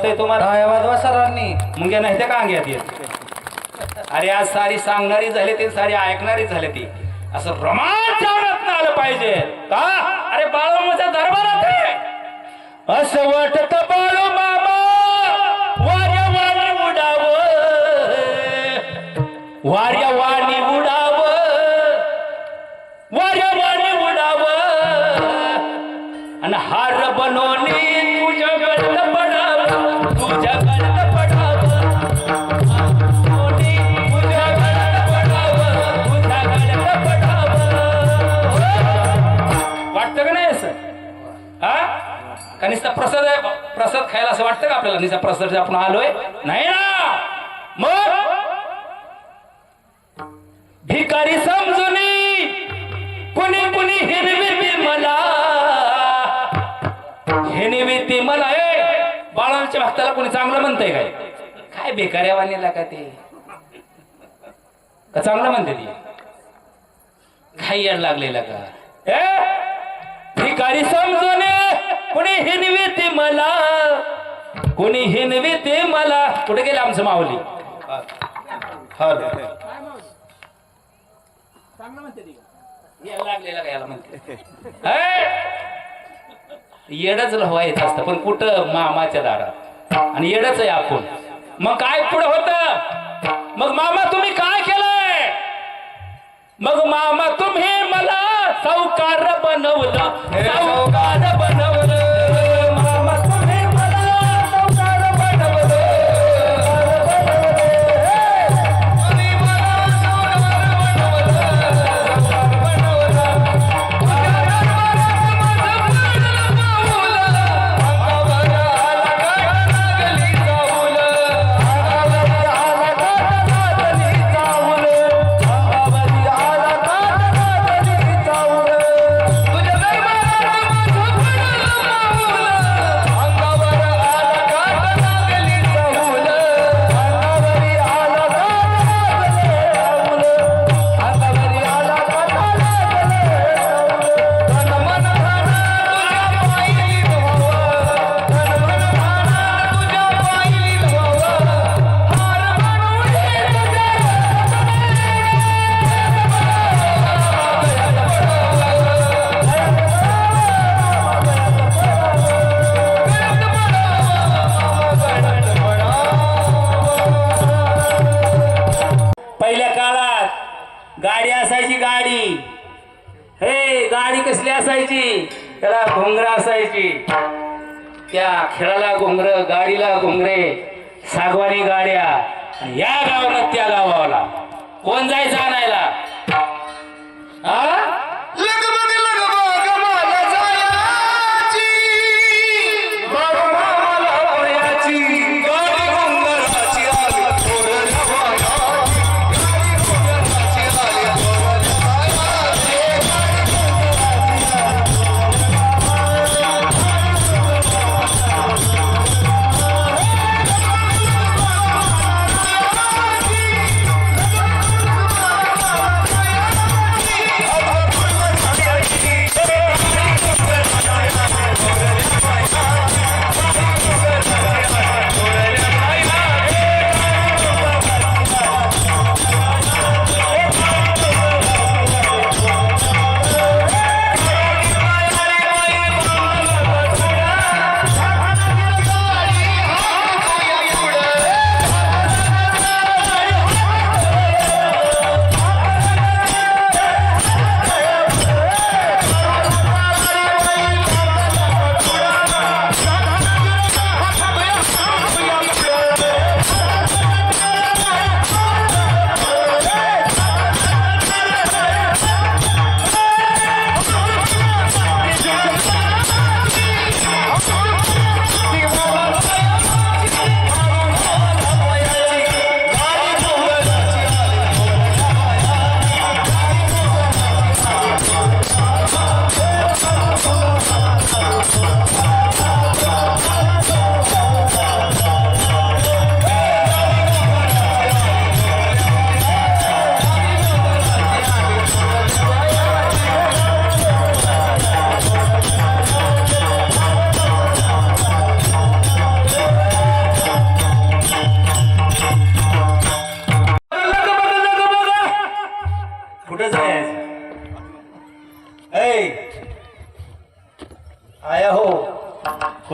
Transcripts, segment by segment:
वाटतंय तुम्हाला? वाजवा सरांनी मुंग्या नाही त्या कांग्यात येत. अरे आज सारी सांगणारी झाली ती सारी ऐकणारी झाली ती. असं आवडत आलं पाहिजे. का? अरे बाळूमाच्या दरबारात आहे. असं वाटत नुसता प्रसाद आहे. प्रसाद खायला असं वाटतं का आपल्याला? नुसता प्रसाद आपण आलोय. नाही ना? मग? भिकारी समजून कुणी कुणी हिरवी मला. हिरवी ती मला. ए बाळांच्या भक्ताला कोणी चांगलं म्हणतंय काय? काय बेकार्या वाणीला का ते? का चांगलं म्हणते ती? काही याड लागलेला का? ए भिकारी समजून कोणी हिनवी ती मला? कोणी हिनवी ती मला? कुठे गेले आमचं माऊली? याला लागलेला का याला म्हणते? ए! येडच व्हायचं असतं पण कुठं? मामाच्या दारात. आणि येडच आहे आपण. मग काय पुढे होत? मग मामा तुम्ही काय केलंय? मग मामा तुम्ही मला सावकार बनवलं. सावकार बनवलं कसली असायची? त्याला घोंगर असायची. त्या खेळाला घोंगर गाडीला घोंगरे सागवानी गाड्या या गावानं त्या गावाला. कोण जायचं आणायला?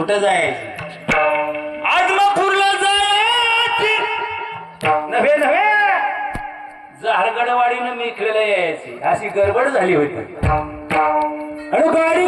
कुठं जायचं? आजमापूरला नव्हे नव्हे. झारगडवाडीनं मी खेळायला यायची. अशी गडबड झाली होती. आणि गाडी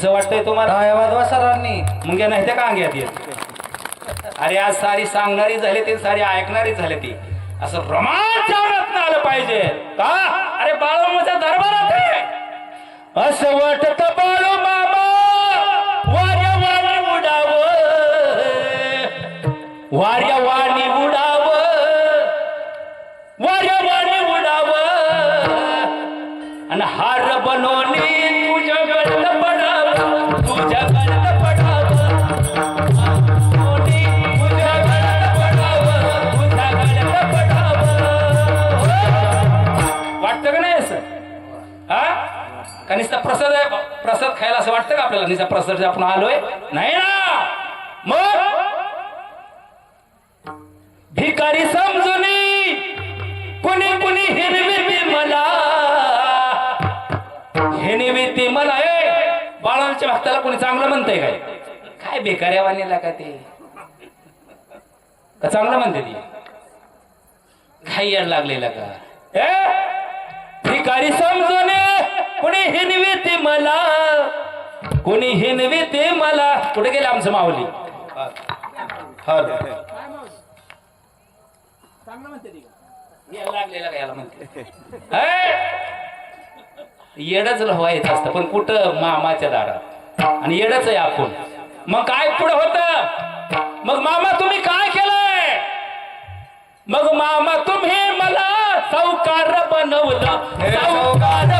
कसं वाटतंय तुम्हाला? सरांनी. मुंग्या नाही त्या कांग्यात येत. अरे आज सारी सांगणारी झाले ती सारी ऐकणारी झाले ती. असं प्रमाण आलं पाहिजे. का? अरे बाळूमाच्या दरबारात असं वाटत बाळू मामा वाऱ्या वाणी उडाव. वाऱ्या वाणी उडाव. वाऱ्या वाणी उडाव. आणि हार बनवली. का नाही प्रसाद आहे? प्रसाद खायला असं वाटतं का आपल्याला? नुसता प्रसाद आपण आलोय? नाही ना! मग? भिकारी समजून कुणी कुणी हिरवी मला हिरवी ती मला बाळांच्या भक्ताला कोणी चांगलं म्हणतंय काय? काय बेकार्या वाणीला का ते? का चांगलं म्हणते ती? काय याड लागलेला का? ए भिकारी समजून कुणी हिनवी ते मला? कुणी हिनवी ते मला? कुठे गेले आमचं माऊली? लागलेला का याला म्हणते येडच व्हायचं असतं पण कुठं? मामाच्या दारात. आणि येडच आहे आपण. मग काय पुढे होत? मग मामा तुम्ही काय केलंय? मग मामा तुम्ही मला सावकार बनवलं. सावकार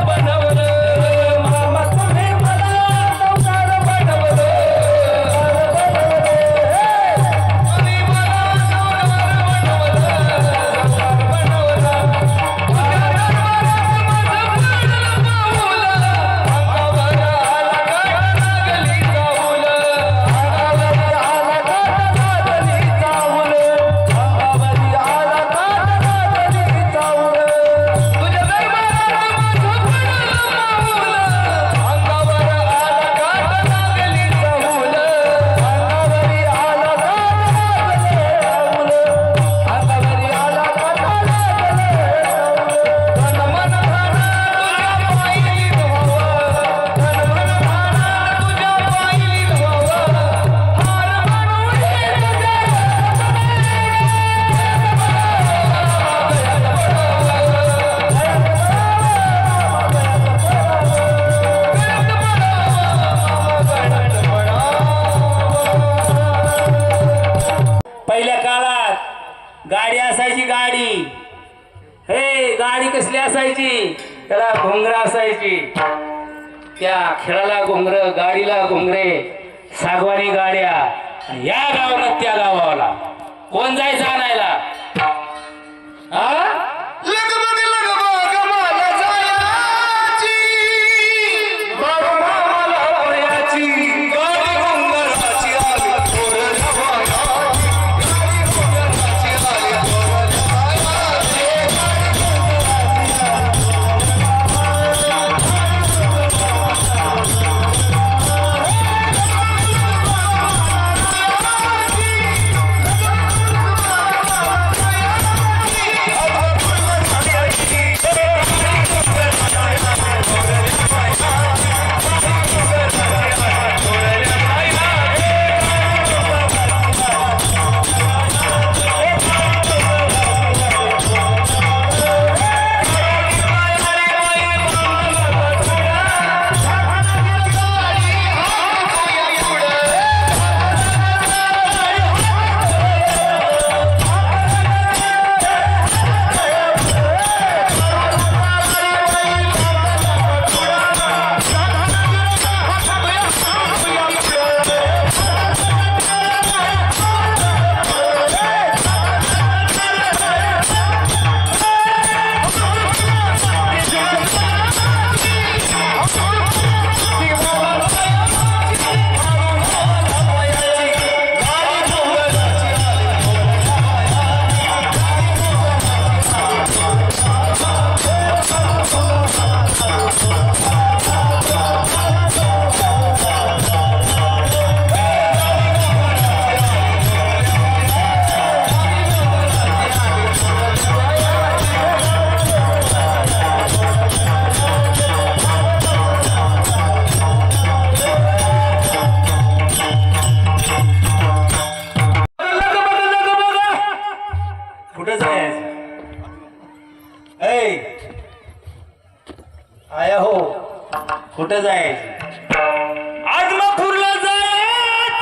असायची. त्या खेळाला घोंगर गाडीला घोंगरे सागवानी गाड्या या गावानं त्या गावाला. कोण जायचं आणायला?